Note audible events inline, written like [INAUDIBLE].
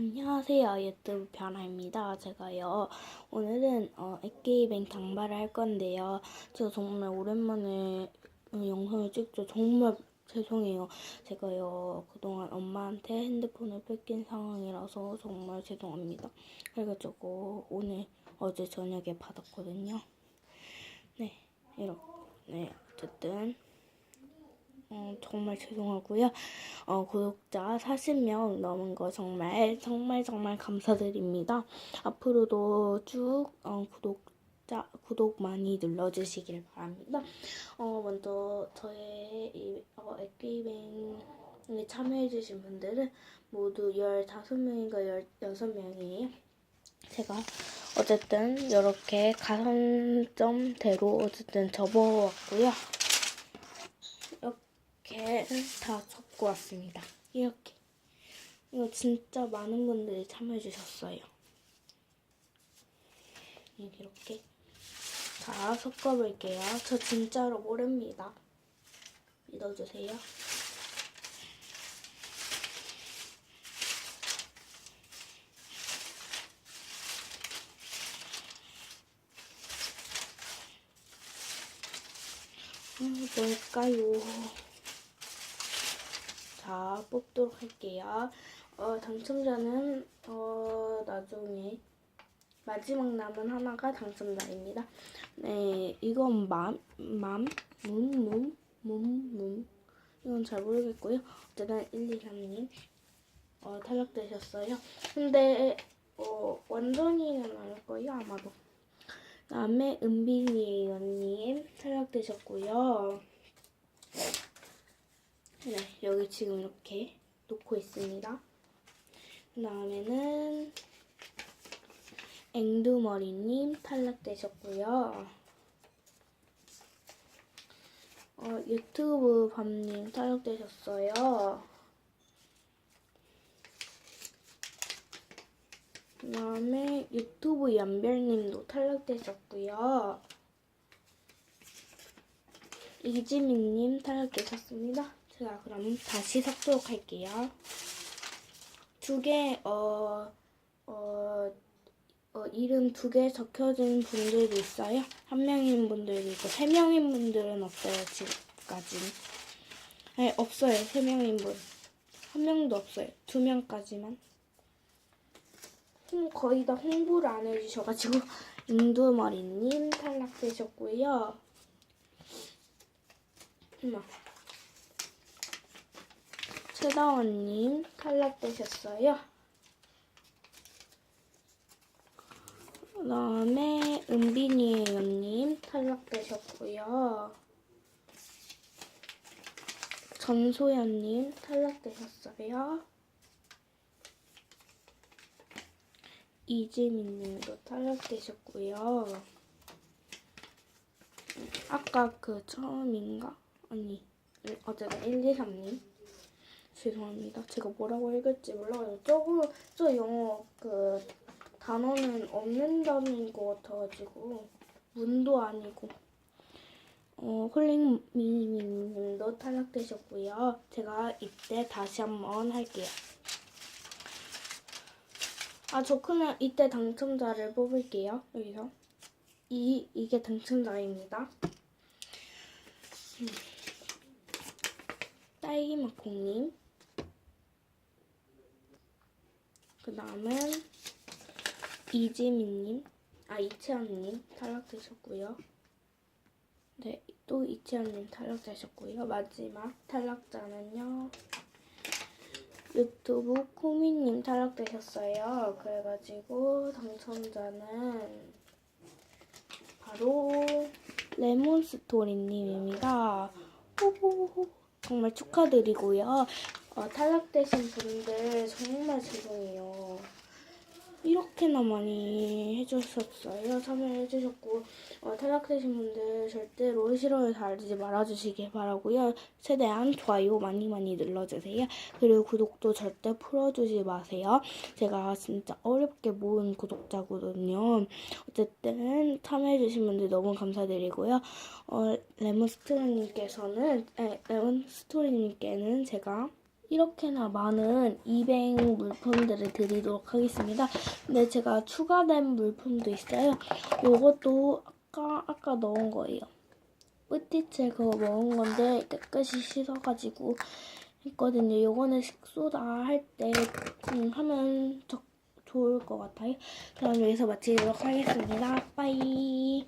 안녕하세요 유튜브 변화입니다. 제가요 오늘은 어, 액게이뱅 당발을 할 건데요. 제가 정말 오랜만에 어, 영상을 찍죠. 정말 죄송해요. 제가요 그동안 엄마한테 핸드폰을 뺏긴 상황이라서 정말 죄송합니다. 그래가지고 오늘 어제 저녁에 받았거든요. 네 이렇게 네 어쨌든 어, 정말 죄송하고요. 어, 구독자 40명 넘은 거 정말 정말 정말 감사드립니다. 앞으로도 쭉 어, 구독자 구독 많이 눌러주시길 바랍니다. 어, 먼저 저의 이 어, 액기뱅에 참여해주신 분들은 모두 15명인가 16명이에요. 제가 어쨌든 이렇게 가산점대로 어쨌든 접어왔고요. 이렇게 다 적고 왔습니다. 이렇게. 이거 진짜 많은 분들이 참여해주셨어요. 이렇게. 자, 섞어볼게요. 저 진짜로 모릅니다. 믿어주세요. 음, 뭘까요? 자, 뽑도록 할게요. 어, 당첨자는, 어, 나중에, 마지막 남은 하나가 당첨자입니다. 네, 이건 맘, 맘, 문, 문, 문, 문. 이건 잘 모르겠고요. 어쨌든 1, 2, 3님, 어, 탈락되셨어요. 근데, 어, 완전히는 아닐 거예요, 아마도. 다음에 은빈이 언님 탈락되셨고요. 네, 여기 지금 이렇게 놓고 있습니다. 그 다음에는 앵두머리님 탈락되셨고요. 어, 유튜브 밤님 탈락되셨어요. 그 다음에 유튜브 연별님도 탈락되셨고요. 이지민님 탈락되셨습니다. 제가 그럼 다시 섞도록 할게요. 두 개, 어, 어, 어, 이름 두 개 적혀진 분들도 있어요. 한 명인 분들도 있고, 세 명인 분들은 없어요, 지금까지는. 네, 없어요, 세 명인 분. 한 명도 없어요. 두 명까지만. 홍- 거의 다 홍보를 안 해주셔가지고 [LAUGHS] 인두머리님 탈락되셨고요. 엄마. 최다원님 탈락되셨어요. 그 다음에 은빈이에요님 탈락되셨고요. 전소연님 탈락되셨어요. 이지민님도 탈락되셨고요. 아까 그 처음인가? 아니, 어쨌든 1, 2, 3님. 죄송합니다. 제가 뭐라고 읽을지 몰라요. 저거, 저 영어 그 단어는 없는 단어인 것 같아가지고. 문도 아니고. 어, 홀링미니님도 탈락되셨고요. 제가 이때 다시 한번 할게요. 아, 저 그냥 이때 당첨자를 뽑을게요. 여기서. 이, 이게 당첨자입니다. 음. 딸기맛콩님. 그 다음은 이지민님. 아, 이채연님 탈락되셨고요. 네, 또 이채연님 탈락되셨고요. 마지막 탈락자는요. 유튜브 코미님 탈락되셨어요. 그래가지고 당첨자는 바로 레몬스토리님입니다. 정말 축하드리고요. 어, 탈락되신 분들 정말 죄송해요. 이렇게나 많이 해주셨어요. 참여해주셨고 어, 탈락되신 분들 절대로 싫어요 달지 말아주시길 바라고요. 최대한 좋아요 많이 많이 눌러주세요. 그리고 구독도 절대 풀어주지 마세요. 제가 진짜 어렵게 모은 구독자거든요. 어쨌든 참여해주신 분들 너무 감사드리고요. 어, 레몬스토리님께서는 에, 레몬스토리님께는 제가 이렇게나 많은 200 물품들을 드리도록 하겠습니다. 근데 제가 추가된 물품도 있어요. 요것도 아까 아까 넣은 거예요. 뿌띠채 그거 먹은 건데 깨끗이 씻어가지고 했거든요. 요거는 식소다 할때 음, 하면 적, 좋을 것 같아요. 그럼 여기서 마치도록 하겠습니다. 빠이.